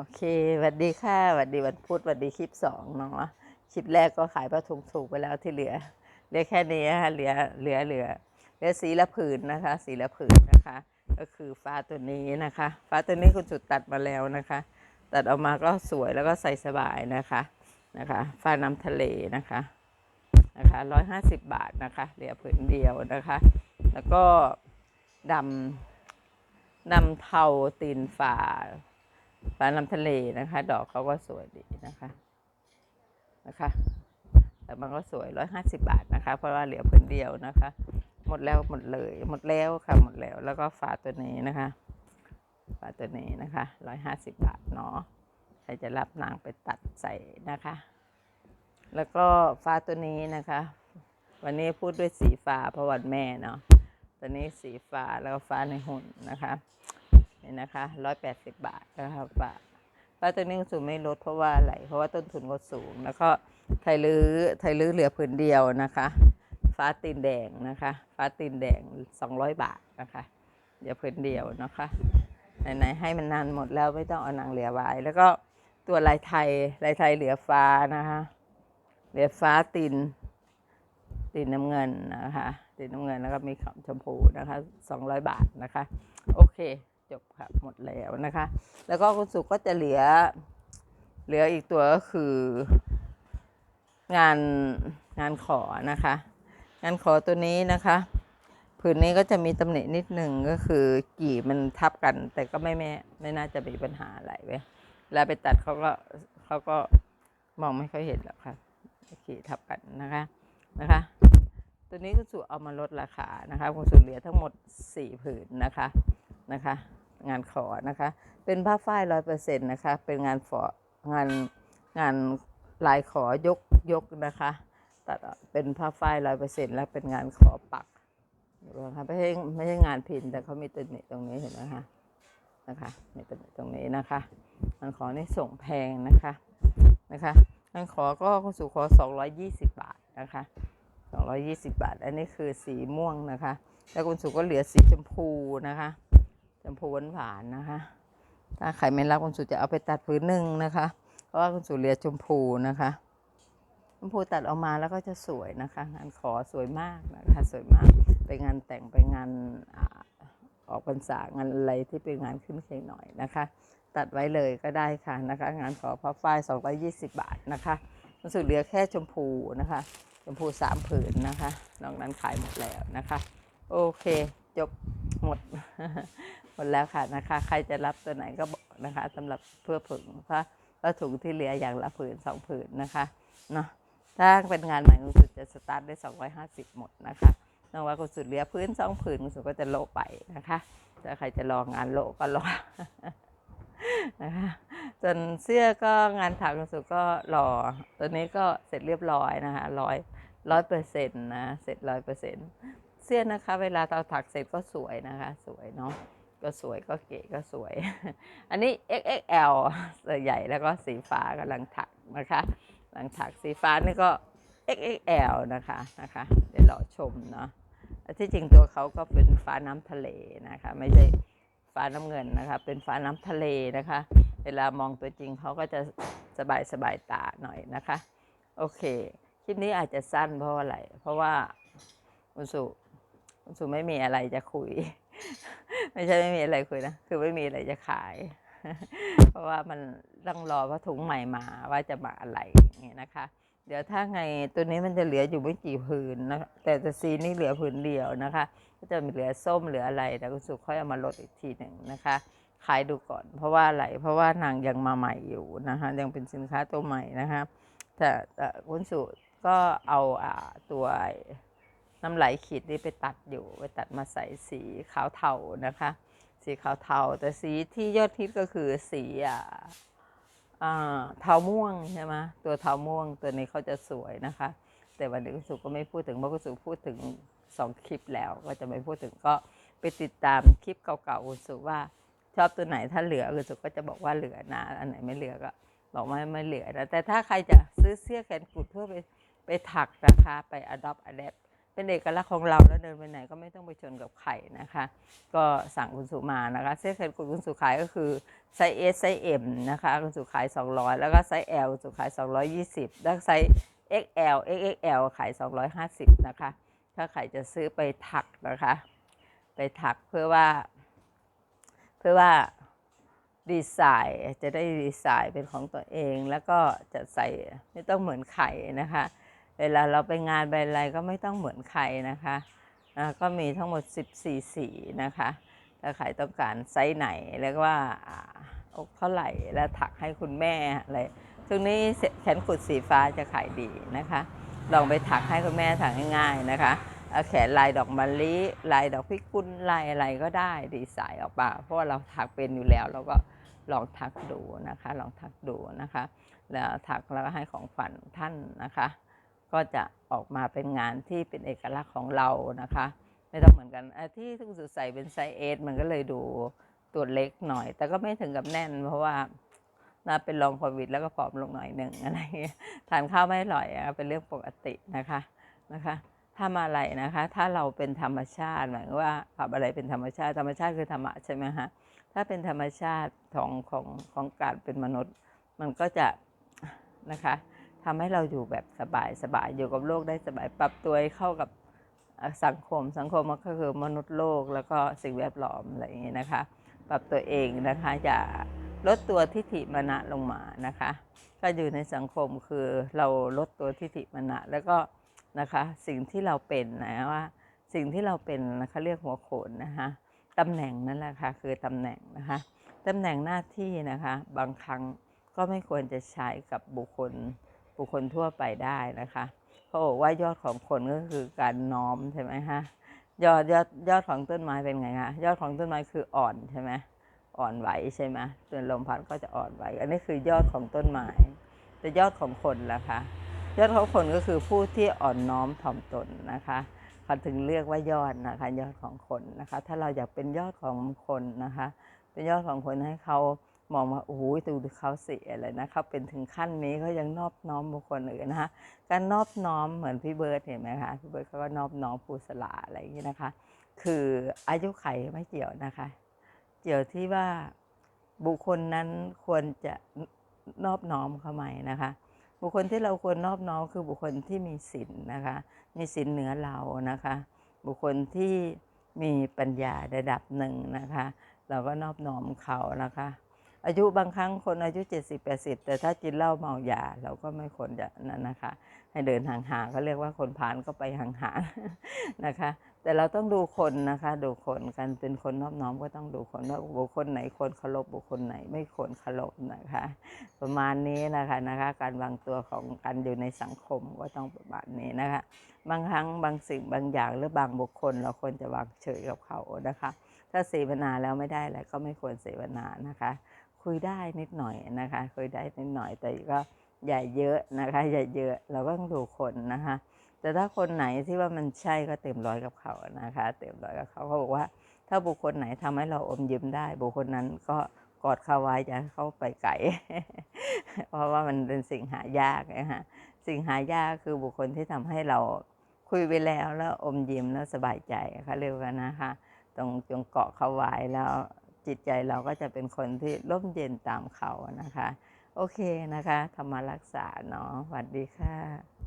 โอเคสวัสดีค่ะสวัสดีวันพุธสวัสดีคลิปสองเนาะคลิปแรกก็ขายผ้าถุงถูกไปแล้วที่เหลือเหลือแค่นี้ค่ะเหลือเหลือเหลือเหลือสีละผืนนะคะ สีละผืนนะคะ ก็คือฟ้าตัวนี้นะคะ ฟ้าตัวนี้คุณจุดตัดมาแล้วนะคะ ตัดออกมาก็สวยแล้วก็ใส่สบายนะคะนะคะ ฟ้าน้ำทะเลนะคะนะคะร้อยห้าสิบบาทนะคะ เหลือผืนเดียวนะคะ แล้วก็ดำดำเทาตีนฟ้า ฟ้าน้ำทะเลนะคะ ดอกเขาก็สวยดีนะคะนะคะ แต่มันก็สวยร้อยห้าสิบาทนะคะ เพราะว่าเหลือพื้นเดียวนะคะ หมดแล้วหมดเลย หมดแล้วค่ะหมดแล้ว แล้วก็ฝาตัวนี้นะคะฝาตัวนี้นะคะร้อยห้าสิบาทเนาะใครจะรับนางไปตัดใส่นะคะ แล้วก็ฟ้าตัวนี้นะคะ วันนี้พูดด้วยสีฟ้าเพราะวันแม่เนาะตัวนี้สีฟ้าแล้วก็ฟ้าในหุ่นนะคะ นะคะร้อยแปดสิบบาทนะคะป้าป้าตัวนี้สูงไม่ลดเพราะว่าอะไรเพราะว่าต้นทุนก็สูง แล้วก็ไทยลื้อไทยลื้อเหลือผืนเดียวนะคะ ฟ้าตีนแดงนะคะ ฟ้าตีนแดงสองร้อยบาทนะคะเดี๋ยวผืนเดียวนะคะไหนๆให้มันนานหมดแล้วไม่ต้องเอานางเหลือไว้แล้วก็ตัวลายไทยลายไทยเหลือฟ้านะคะเหลือฟ้าตีนตีนน้ำเงินนะคะตีนน้ำเงินแล้วก็มีขาวชมพูนะคะสองร้อยบาทนะคะ โอเค จบค่ะหมดแล้วนะคะ แล้วก็คุณสุก็จะเหลือ เหลืออีกตัวก็คือ งานงานขอนะคะ งานขอตัวนี้นะคะผืนนี้ก็จะมีตำหนินิดหนึ่งก็คือกี่มันทับกัน แต่ก็ไม่แม่ไม่น่าจะมีปัญหาอะไรเว้ยเวลาไปตัดเขาก็เขาก็มองไม่ค่อยเห็นหรอกค่ะกี่ทับกันนะคะนะคะ ตัวนี้คุณสุเอามาลดราคานะคะคุณสุเหลือทั้งหมดสี่ผืนนะคะนะคะ งานขอนะคะ เป็นผ้าฝ้ายร้อยเปอร์เซ็นต์นะคะ เป็นงานฝองานงานลายขอยกยกนะคะตัดเป็นผ้าฝ้ายร้อยเปอร์เซ็นต์และเป็นงานขอปักนะคะไม่ใช่ไม่ใช่งานพินแต่เขามีตัวนี้ตรงนี้เห็นไหมคะนะคะมีตัวนี้ตรงนี้นะคะงานขอนี่ส่งแพงนะคะนะคะงานขอก็คุณสุขอสองร้อยยี่สิบบาทนะคะสองร้อยยี่สิบบาท อันนี้คือสีม่วงนะคะ แล้วคุณสุก็เหลือสีชมพูนะคะ ชมพูหวานๆนนะคะ ถ้าใครไม่รับคุณสุจะเอาไปตัดผืนหนึ่งนะคะ เพราะว่าคุณสุเหลือชมพูนะคะชมพูตัดออกมาแล้วก็จะสวยนะคะ งานขอสวยมากนะคะสวยมากไปงานแต่งไปงานอออกพรรษางานอะไรที่เป็นงานขึ้นเคงหน่อยนะคะ ตัดไว้เลยก็ได้ค่ะนะคะ งานขอผ้าฝ้าย220 บาทนะคะคุณสุเหลือแค่ชมพูนะคะ ชมพูสามผืนนะคะนอกนั้นขายหมดแล้วนะคะ โอเค จบหมด หมดแล้วค่ะนะคะ ใครจะรับตัวไหนก็บอกนะคะสำหรับเพื่อผึ่งพระพระถุงที่เหลืออย่างละผืนสองผืนนะคะเนาะถ้าเป็นงานใหม่คุณสุดจะสตาร์ทได้ 250 หมดนะคะนอกว่าคุณสุดเหลือพื้นสองผืนคุณสุดก็จะโลไปนะคะถ้าใครจะรองานโลก็รอนะคะส่วนเสื้อก็งานถักคุณสุดก็รอตัวนี้ก็เสร็จเรียบร้อยนะคะร้อยร้อยเปอร์เซ็นต์นะเสร็จร้อยเปอร์เซ็นต์ เสื้อนะคะ เวลาเราถักเสร็จก็สวยนะคะ สวยเนาะก็สวยก็เก๋ก็สวย อันนี้ XXL ใหญ่แล้วก็สีฟ้ากำลังถักนะคะกำลังถักสีฟ้านี่ก็ XXL นะคะนะคะเดี๋ยวรอชมเนาะที่จริงตัวเขาก็เป็นฟ้าน้ำทะเลนะคะ ไม่ใช่ฟ้าน้ำเงินนะคะ เป็นฟ้าน้ำทะเลนะคะ เวลามองตัวจริงเขาก็จะสบายสบายตาหน่อยนะคะ โอเค คลิปนี้อาจจะสั้นเพราะว่าอะไร เพราะว่าคุณสุ คุณสุไม่มีอะไรจะคุย ไม่ใช่ไม่มีอะไรคุยนะคือไม่มีอะไรจะขาย เพราะว่ามันต้องรอผ้าถุงใหม่มาว่าจะมาอะไรอย่างเงี้ยนะคะ เดี๋ยวถ้าไงตัวนี้มันจะเหลืออยู่ไม่กี่ผืนนะแต่แต่ซีนี่เหลือผืนเดียวนะคะ ก็จะมีเหลือส้มเหลืออะไรแต่คุณสุค่อยเอามาลดอีกทีหนึ่งนะคะขายดูก่อน เพราะว่าอะไรเพราะว่านางยังมาใหม่อยู่นะคะยังเป็นสินค้าตัวใหม่นะคะแต่แต่คุณสุก็เอาอ่าตัว น้ำไหลขีดนี่ไปตัดอยู่ ไปตัดมาใส่สีขาวเทานะคะ สีขาวเทา แต่สีที่ยอดฮิตก็คือสีอ่าอ่าเทาม่วงใช่ไหมตัวเทาม่วงตัวนี้เขาจะสวยนะคะ แต่วันนี้คุณสุก็ไม่พูดถึงเพราะคุณสุพูดถึงสองคลิปแล้วก็จะไม่พูดถึงก็ไปติดตามคลิปเก่าๆคุณสุว่าชอบตัวไหนถ้าเหลือคุณสุก็จะบอกว่าเหลือนะอันไหนไม่เหลือก็บอกว่าไม่เหลือนะแต่ถ้าใครจะซื้อเสื้อแขนกุดเพื่อไปไปถักนะคะไป adopt adapt เป็นเอกลักษณ์ของเราแล้วเดินไปไหนก็ไม่ต้องไปชนกับใครนะคะ ก็สั่งคุณสุมานะคะเสื้อแขนกุดคุณสุขายก็คือไซส์ S ไซส์ M นะคะคุณสุขาย 200 แล้วก็ไซส์ L คุณสุขาย 220 แล้วไซส์ XL XXL ขาย 250 นะคะ ถ้าใครจะซื้อไปถักนะคะ ไปถักเพื่อว่า เพื่อว่าดีไซน์จะได้ดีไซน์เป็นของตัวเอง แล้วก็จะใส่ไม่ต้องเหมือนใครนะคะ เวลาเราไปงานไปอะไรก็ไม่ต้องเหมือนใครนะคะก็มีทั้งหมด 14 สีนะคะ ถ้าใครต้องการไซส์ไหนแล้วก็ว่าอกเท่าไหร่แล้วถักให้คุณแม่อะไรช่วงนี้แขนกุดสีฟ้าจะขายดีนะคะ ลองไปถักให้คุณแม่ถักง่ายๆนะคะเอาแขนลายดอกมะลิลายดอกพิกุลลายอะไรก็ได้ดีไซน์ออกมาเพราะว่าเราถักเป็นอยู่แล้วเราก็ลองถักดูนะคะ ลองถักดูนะคะ แล้วถักแล้วให้ของฝันท่านนะคะ ก็จะออกมาเป็นงานที่เป็นเอกลักษณ์ของเรานะคะ ไม่ต้องเหมือนกันที่ทุกสุดใส่เป็นไซส์เอมันก็เลยดูตัวเล็กหน่อย แต่ก็ไม่ถึงกับแน่น เพราะว่าน่าเป็นรองโควิด แล้วก็ผอมลงหน่อยหนึ่งอะไรเงี้ยทานข้าวไม่อร่อยอเป็นเรื่องปกตินะคะนะคะถ้ามาอะไรนะคะ ถ้าเราเป็นธรรมชาติหมายว่าปรับอะไรเป็นธรรมชาติ ธรรมชาติคือธรรมะใช่ไหมฮะถ้าเป็นธรรมชาติของของของการเป็นมนุษย์ มันก็จะนะคะ ทำให้เราอยู่แบบสบายสบายอยู่กับโลกได้สบายปรับตัวเข้ากับสังคมสังคมมันก็คือมนุษย์โลกแล้วก็สิ่งแวดล้อมอะไรอย่างนี้นะคะ ปรับตัวเองนะคะอย่าลดตัวทิฏฐิมานะลงมานะคะก็อยู่ในสังคมคือเราลดตัวทิฏฐิมานะแล้วก็นะคะสิ่งที่เราเป็นนะว่า สิ่งที่เราเป็นนะคะเรียกหัวโขนนะคะตำแหน่งนั่นแหละค่ะคือตำแหน่งนะคะตำแหน่งหน้าที่นะคะบางครั้งก็ไม่ควรจะใช้กับบุคคล บุคคลทั่วไปได้นะคะเขาบอกว่ายอดของคนก็คือการน้อมใช่ไหมคะยอดยอดยอดของต้นไม้เป็นไงคะยอดของต้นไม้คืออ่อนใช่ไหมอ่อนไหวใช่ไหมส่วนลมพัดก็จะอ่อนไหว อันนี้คือยอดของต้นไม้แต่ยอดของคนล่ะคะยอดของคนก็คือผู้ที่อ่อนน้อมถ่อมตนนะคะเขาถึงเรียกว่ายอดนะคะยอดของคนนะคะ ถ้าเราอยากเป็นยอดของคนนะคะ เป็นยอดของคนให้เขา มองว่าโอ้โหดูเขาสิอะไรนะเขาเป็นถึงขั้นนี้เขายังนอบน้อมบุคคลอื่นนะคะการนอบน้อมเหมือนพี่เบิร์ดเห็นไหมคะพี่เบิร์ดเขาก็นอบน้อมผู้สละอะไรอย่างนี้นะคะ คืออายุไขไม่เกี่ยวนะคะ เกี่ยวที่ว่าบุคคลนั้นควรจะนอบน้อมเขาไหมนะคะ บุคคลที่เราควรนอบน้อมคือบุคคลที่มีศีลนะคะ มีศีลเหนือเรานะคะ บุคคลที่มีปัญญาระดับหนึ่งนะคะ เราก็นอบน้อมเขานะคะ อายุบางครั้งคนอายุ 70 80 แต่ถ้ากินเหล้าเมายาเราก็ไม่ควรจะนั่นนะคะ ให้เดินห่างๆเขาเรียกว่าคนผ่านก็ไปห่างๆนะคะ แต่เราต้องดูคนนะคะ ดูคนกันเป็นคนนอบน้อมก็ต้องดูคนว่าบุคคลไหนควรเคารพบุคคลไหนไม่ควรเคารพนะคะ ประมาณนี้นะคะนะคะ การวางตัวของกันอยู่ในสังคมก็ต้องประมาณนี้นะคะ บางครั้งบางสิ่งบางอย่างหรือบางบุคคล เราควรจะวางเฉยกับเขานะคะ ถ้าเสวนาแล้วไม่ได้อะไรก็ไม่ควรเสวนานะคะ คุยได้นิดหน่อยนะคะ คุยได้นิดหน่อยแต่ก็อย่าเยอะนะคะ อย่าเยอะเราก็ต้องดูคนนะคะ แต่ถ้าคนไหนที่ว่ามันใช่ก็เต็มร้อยกับเขานะคะ เต็มร้อยกับเขาเขาบอกว่า ถ้าบุคคลไหนทำให้เราอมยิ้มได้ บุคคลนั้นก็กอดเขาไว้จะให้เขาไปไกลเพราะว่ามันเป็นสิ่งหายากนะคะสิ่งหายากคือบุคคลที่ทำให้เราคุยไปแล้วแล้วอมยิ้มแล้วสบายใจเขาเรียกว่านะคะ ตรงจงเกาะเขาไว้แล้ว จิตใจเราก็จะเป็นคนที่ร่มเย็นตามเขานะคะ โอเคนะคะธรรมรักษาเนาะสวัสดีค่ะ